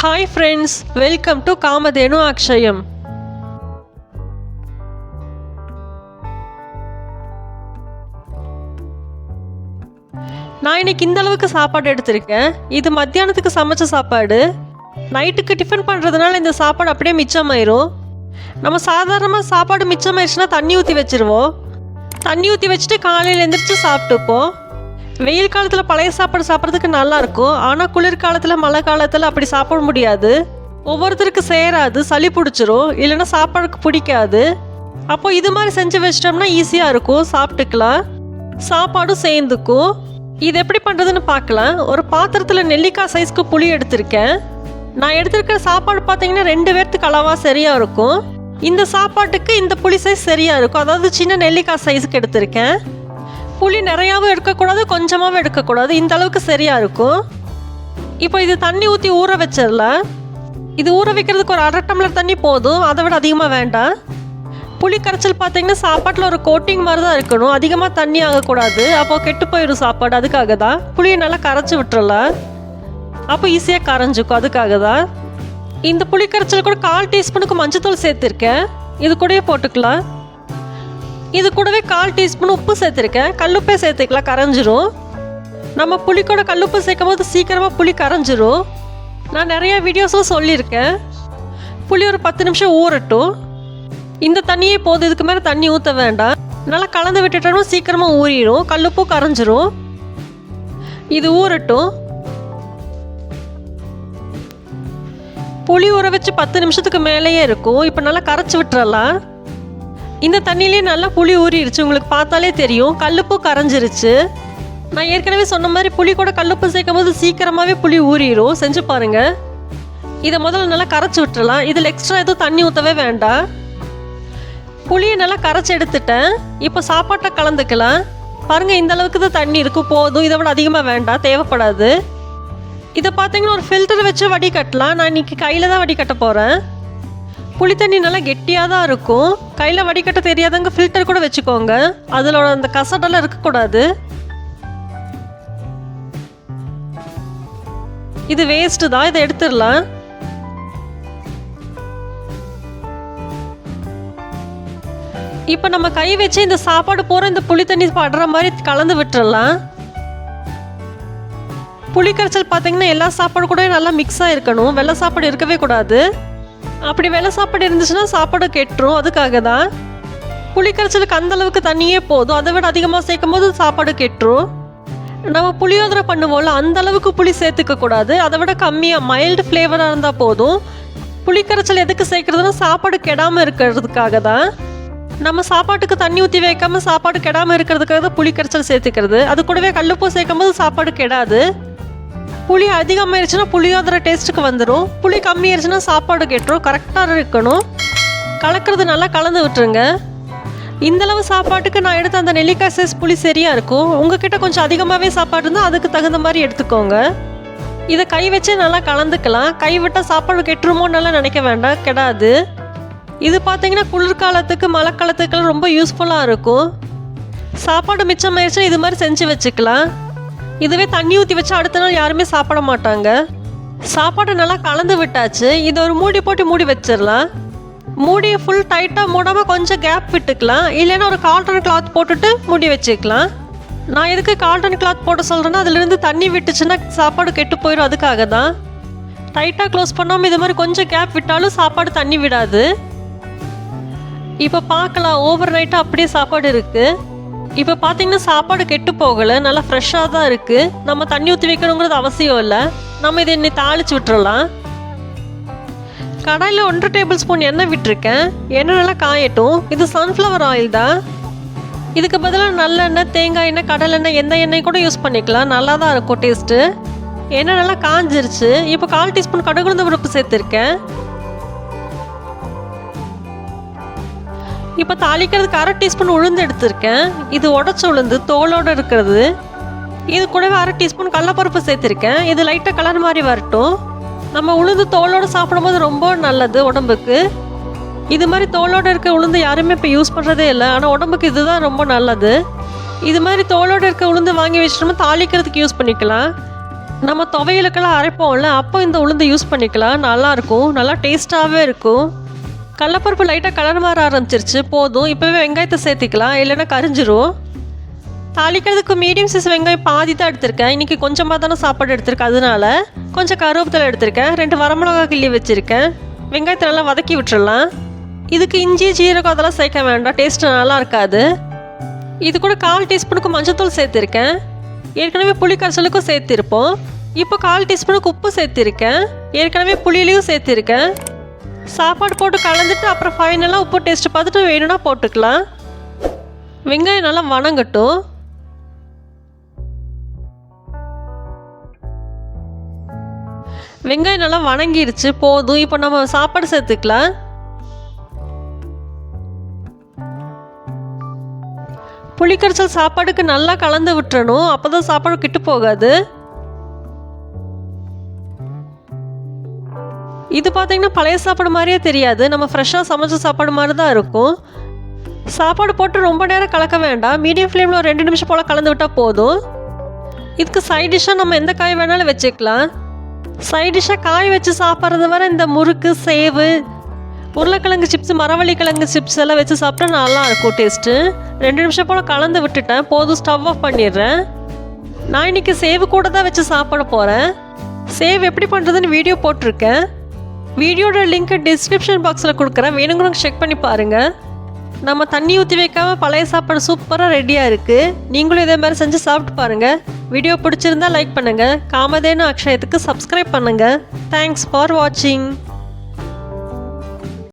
Hi friends welcome to Kamadhenu Akshayam நான் இன்னைக்கு இந்த அளவுக்கு சாப்பாடு எடுத்திருக்கேன். இது மத்தியானத்துக்கு சமைச்ச சாப்பாடு. நைட்டுக்கு டிஃபன் பண்ணுறதுனால இந்த சாப்பாடு அப்படியே மிச்சமாயிரும். நம்ம சாதாரணமாக சாப்பாடு மிச்சமாயிருச்சுன்னா தண்ணி ஊற்றி வச்சிருவோம். தண்ணி ஊற்றி வச்சுட்டு காலையில் எழுந்திரிச்சு சாப்பிட்டுப்போம். வெயில் காலத்தில் பழைய சாப்பாடு சாப்பிட்றதுக்கு நல்லா இருக்கும். ஆனால் குளிர்காலத்தில் மழை காலத்தில் அப்படி சாப்பிட முடியாது. ஒவ்வொருத்தருக்கு சேராது சளி பிடிச்சிரும். இல்லைன்னா சாப்பாடுக்கு பிடிக்காது. அப்போ இது மாதிரி செஞ்சு வச்சிட்டோம்னா ஈஸியாக இருக்கும். சாப்பிட்டுக்கலாம். சாப்பாடும் சேர்ந்துக்கும். இது எப்படி பண்ணுறதுன்னு பார்க்கலாம். ஒரு பாத்திரத்தில் நெல்லிக்காய் சைஸ்க்கு புளி எடுத்திருக்கேன். நான் எடுத்திருக்கிற சாப்பாடு பார்த்தீங்கன்னா ரெண்டு பேர்த்துக்கு அளவாக சரியாக இருக்கும். இந்த சாப்பாட்டுக்கு இந்த புளி சைஸ் சரியாக இருக்கும். அதாவது சின்ன நெல்லிக்காய் சைஸுக்கு எடுத்திருக்கேன். புளி நிறையாவும் எடுக்கக்கூடாது கொஞ்சமாகவும் எடுக்கக்கூடாது. இந்த அளவுக்கு சரியாக இருக்கும். இப்போ இது தண்ணி ஊற்றி ஊற வச்சிடல. இது ஊற வைக்கிறதுக்கு ஒரு அரை டம்ளர் தண்ணி போதும். அதை விட அதிகமாக வேண்டாம். புளி கரைச்சல் பார்த்தீங்கன்னா சாப்பாட்டில் ஒரு கோட்டிங் மாதிரி தான் இருக்கணும். அதிகமாக தண்ணி ஆகக்கூடாது. அப்போது கெட்டு போயிடும் சாப்பாடு. அதுக்காக தான். புளியை நல்லா கரைச்சி விட்டுறல. அப்போ ஈஸியாக கரைஞ்சிக்கும். அதுக்காக தான். இந்த புளி கரைச்சல் கூட கால் டீஸ்பூனுக்கு மஞ்சத்தூள் சேர்த்துருக்கேன். இது கூடயே போட்டுக்கலாம். இது கூடவே கால் டீஸ்பூன் உப்பு சேர்த்துருக்கேன். கல்லுப்பே சேர்த்துக்கலாம் கரைஞ்சிரும். நம்ம புளி கூட கல்லுப்பு சேர்க்கும் போது சீக்கிரமாக புளி கரைஞ்சிரும். நான் நிறைய வீடியோஸும் சொல்லியிருக்கேன். புளி ஒரு பத்து நிமிஷம் ஊறட்டும். இந்த தண்ணியே போதும் இதுக்கு மேலே தண்ணி ஊற்ற வேண்டாம். நல்லா கலந்து விட்டுட்டோம் சீக்கிரமாக ஊறிடும் கல்லுப்பும் கரைஞ்சிரும். இது ஊறட்டும். புளி ஊற வச்சு பத்து நிமிஷத்துக்கு மேலேயே இருக்கும். இப்போ நல்லா கரைச்சி விட்டுறலாம். இந்த தண்ணியிலே நல்லா புளி ஊறிடுச்சு உங்களுக்கு பார்த்தாலே தெரியும். கல்லுப்பு கரைஞ்சிருச்சு. நான் ஏற்கனவே சொன்ன மாதிரி புளி கூட கல்லுப்பு சேர்க்கும் போது சீக்கிரமாகவே புளி ஊறிடும் செஞ்சு பாருங்கள் இதை முதல்ல நல்லா கரைச்சி விட்டுறலாம். இதில் எக்ஸ்ட்ரா எதுவும் தண்ணி ஊற்றவே வேண்டாம். புளியை நல்லா கரைச்சி எடுத்துட்டேன். இப்போ சாப்பாட்டை கலந்துக்கலாம். பாருங்கள் இந்த அளவுக்கு தான் தண்ணி இருக்கும் போதும். இதை விட அதிகமாக வேண்டாம். தேவைப்படாது. இதை பார்த்தீங்கன்னா ஒரு ஃபில்டர் வச்சு வடிகட்டலாம். நான் இன்னைக்கு கையில் தான் வடிகட்ட போகிறேன் புளி தண்ணி நல்லா கெட்டியாக தான் இருக்கும். கையில் வடிகட்ட தெரியாதவங்க ஃபில்டர் கூட வச்சுக்கோங்க. அதில் அந்த கசடெல்லாம் இருக்கக்கூடாது. இது வேஸ்ட்டு தான். இதை எடுத்துடலாம். இப்போ நம்ம கை வச்சு இந்த சாப்பாடு பூரா இந்த புளி தண்ணி படுற மாதிரி கலந்து விட்டுறலாம். புளி கரைச்சல் பார்த்தீங்கன்னா எல்லா சாப்பாடு கூட நல்லா மிக்ஸ் ஆகிருக்கணும் வெள்ளை சாப்பாடு இருக்கவே கூடாது. அப்படி வெள்ளை சாப்பாடு இருந்துச்சுன்னா சாப்பாடு கெட்டுரும். அதுக்காக தான் புளி கரைச்சலுக்கு அந்த அளவுக்கு தண்ணியே போதும். அதை விட அதிகமாக சேர்க்கும் போது சாப்பாடு கெட்டுரும். நம்ம புளியோதரை பண்ணுவோம்ல அந்த அளவுக்கு புளி சேர்த்துக்க கூடாது. அதை விட கம்மியாக மைல்டு ஃப்ளேவராக இருந்தால் போதும். புளிக்கரைச்சல் எதுக்கு சேர்க்குறதுனா சாப்பாடு கெடாமல் இருக்கிறதுக்காக தான். நம்ம சாப்பாட்டுக்கு தண்ணி ஊற்றி வைக்காமல் சாப்பாடு கெடாமல் இருக்கிறதுக்காக தான் புளிக்கரைச்சல் சேர்த்துக்கிறது. அது கூடவே கல்லுப்பூ சேர்க்கும் போது சாப்பாடு கெடாது. புளி அதிகமாயிருச்சுன்னா புளியோதரை டேஸ்ட்டுக்கு வந்துடும் புளி கம்மியாயிருச்சுன்னா சாப்பாடு கேட்டுரும். கரெக்டாக இருக்கணும். கலக்கிறது நல்லா கலந்து விட்டுருங்க. இந்தளவு சாப்பாட்டுக்கு நான் எடுத்த அந்த நெல்லிக்காய் சைஸ் புளி சரியாக இருக்கும். உங்ககிட்ட கொஞ்சம் அதிகமாகவே சாப்பாடு இருந்தால் அதுக்கு தகுந்த மாதிரி எடுத்துக்கோங்க. இதை கை வச்சு நல்லா கலந்துக்கலாம். கை விட்டால் சாப்பாடு கெட்டுருமோன்னு நினைக்க வேண்டாம். கெடாது. இது பார்த்தீங்கன்னா குளிர்காலத்துக்கு மழைக்காலத்துக்கெல்லாம் ரொம்ப யூஸ்ஃபுல்லாக இருக்கும். சாப்பாடு மிச்சமாயிருச்சுன்னா இது மாதிரி செஞ்சு வச்சுக்கலாம். இதுவே தண்ணி ஊற்றி வச்சு அடுத்த நாள் யாருமே சாப்பிட மாட்டாங்க. சாப்பாடு நல்லா கலந்து விட்டாச்சு. இதை ஒரு மூடி போட்டு மூடி வச்சிடலாம். மூடியை ஃபுல் டைட்டாக மூடாமல் கொஞ்சம் கேப் விட்டுக்கலாம். இல்லைன்னா ஒரு காட்டன் கிளாத் போட்டுட்டு மூடி வச்சுக்கலாம். நான் எதுக்கு காட்டன் கிளாத் போட சொல்கிறேன்னா அதுலேருந்து தண்ணி விட்டுச்சுன்னா சாப்பாடு கெட்டு போயிடும் அதுக்காக தான். டைட்டாக க்ளோஸ் பண்ணாமல் இது மாதிரி கொஞ்சம் கேப் விட்டாலும் சாப்பாடு தண்ணி விடாது. இப்போ பார்க்கலாம். ஓவர் நைட்டாக அப்படியே சாப்பாடு இருக்குது இப்போ பார்த்தீங்கன்னா சாப்பாடு கெட்டு போகலை நல்லா ஃப்ரெஷ்ஷாக தான் இருக்குது நம்ம தண்ணி ஊற்றி வைக்கணுங்கிறது அவசியம் இல்லை. நம்ம இதை இன்னை தாளிச்சு விட்டுறலாம். கடாயில் ஒன்றரை டேபிள் ஸ்பூன் எண்ணெய் விட்டுருக்கேன். எண்ணெய் நல்லா காயட்டும். இது சன்ஃப்ளவர் ஆயில் தான். இதுக்கு பதிலாக நல்லெண்ணெய் தேங்காய் எண்ணெய் கடலெண்ணெய் எந்த எண்ணெய் கூட யூஸ் பண்ணிக்கலாம். நல்லா தான் இருக்கும் டேஸ்ட்டு எண்ணெய் நல்லா காஞ்சிருச்சு. இப்போ கால் டீஸ்பூன் கடுகுழுந்த பருப்பு சேர்த்துருக்கேன். இப்போ தாளிக்கிறதுக்கு அரை டீஸ்பூன் உளுந்து எடுத்திருக்கேன். இது உடச்ச உளுந்து தோலோடு இருக்கிறது. இது கூடவே அரை டீஸ்பூன் கடலப்பருப்பு சேர்த்துருக்கேன். இது லைட்டாக கலர் மாதிரி வரட்டும். நம்ம உளுந்து தோலோடு சாப்பிடும்போது ரொம்ப நல்லது உடம்புக்கு. இது மாதிரி தோலோடு இருக்க உளுந்து யாருமே இப்போ யூஸ் பண்ணுறதே இல்லை. ஆனால் உடம்புக்கு இதுதான் ரொம்ப நல்லது. இது மாதிரி தோலோடு இருக்க உளுந்து வாங்கி வச்சிட்டோம்னா தாளிக்கிறதுக்கு யூஸ் பண்ணிக்கலாம். நம்ம துவையலுக்கெல்லாம் அரைப்போம்ல அப்போ இந்த உளுந்து யூஸ் பண்ணிக்கலாம். நல்லாயிருக்கும் நல்லா டேஸ்ட்டாகவே இருக்கும். கடலப்பருப்பு லைட்டாக கலர் மாற ஆரம்பிச்சிருச்சு. போதும். இப்போவே வெங்காயத்தை சேர்த்திக்கலாம். இல்லைன்னா கரிஞ்சிரும். தாளிக்கிறதுக்கு மீடியம் சைஸ் வெங்காயம் பாதி தான் எடுத்திருக்கேன். இன்றைக்கி கொஞ்சமாக தானே சாப்பாடு எடுத்திருக்கேன். அதனால கொஞ்சம் கருவேப்பிலை எடுத்திருக்கேன். ரெண்டு வரமிளகா கிள்ளி வச்சுருக்கேன். வெங்காயத்தை நல்லா வதக்கி விட்டுறலாம். இதுக்கு இஞ்சி ஜீரகம் அதெல்லாம் சேர்க்க வேண்டாம். டேஸ்ட்டு நல்லா இருக்காது. இது கூட கால் டீஸ்பூனுக்கு மஞ்சத்தூள் சேர்த்துருக்கேன். ஏற்கனவே புளி கரைசலுக்கும் சேர்த்துருப்போம். இப்போ கால் டீஸ்பூனுக்கு உப்பு சேர்த்திருக்கேன். ஏற்கனவே புளியிலையும் சேர்த்துருக்கேன். சாப்பாடு போட்டு கலந்துட்டு அப்புறம் ஃபைனலாக உப்பு டேஸ்ட்டு பார்த்துட்டு வேணும்னா போட்டுக்கலாம். வெங்காயம் நல்லா வணங்கட்டும். வெங்காயம் நல்லா வணங்கிருச்சு போதும். இப்போ நம்ம சாப்பாடு சேர்த்துக்கலாம். புளிக்கரைச்சல் சாப்பாடுக்கு நல்லா கலந்து விட்டுறணும். அப்போ தான் சாப்பாடு கிட்டு போகாது. இது பார்த்தீங்கன்னா பழைய சாப்பாடு மாதிரியே தெரியாது. நம்ம ஃப்ரெஷ்ஷாக சமைச்ச சாப்பாடு மாதிரி தான் இருக்கும். சாப்பாடு போட்டு ரொம்ப நேரம் கலக்க வேண்டாம். மீடியம் ஃப்ளேமில் ஒரு ரெண்டு நிமிஷம் போல் கலந்து விட்டால் போதும். இதுக்கு சைட் டிஷ்ஷாக நம்ம எந்த காய் வேணாலும் வச்சுக்கலாம். சைட் டிஷ்ஷாக காய் வச்சு சாப்பிட்றது வர இந்த முறுக்கு சேவு உருளைக்கிழங்கு சிப்ஸ் மரவள்ளி கிழங்கு சிப்ஸ் எல்லாம் வச்சு சாப்பிட்டா நல்லா இருக்கும் டேஸ்ட்டு ரெண்டு நிமிஷம் போல் கலந்து விட்டுட்டேன். போதும் ஸ்டவ் ஆஃப் பண்ணிடுறேன். நான் இன்னைக்கு சேவு கூட தான் வச்சு சாப்பிட போகிறேன் சேவ் எப்படி பண்ணுறதுன்னு வீடியோ போட்டிருக்கேன். வீடியோட லிங்கை டிஸ்கிரிப்ஷன் பாக்ஸில் கொடுக்குறேன். வேணுங்கிறவங்க செக் பண்ணி பாருங்கள் நம்ம தண்ணி ஊற்றி வைக்காம பழைய சாப்பாடு சூப்பராக ரெடியாக இருக்குது நீங்களும் இதே மாதிரி செஞ்சு சாப்பிட்டு பாருங்கள் வீடியோ பிடிச்சிருந்தா லைக் பண்ணுங்கள் காமதேனு அக்ஷயத்துக்கு சப்ஸ்கிரைப் பண்ணுங்கள் தேங்க்ஸ் ஃபார் வாட்சிங்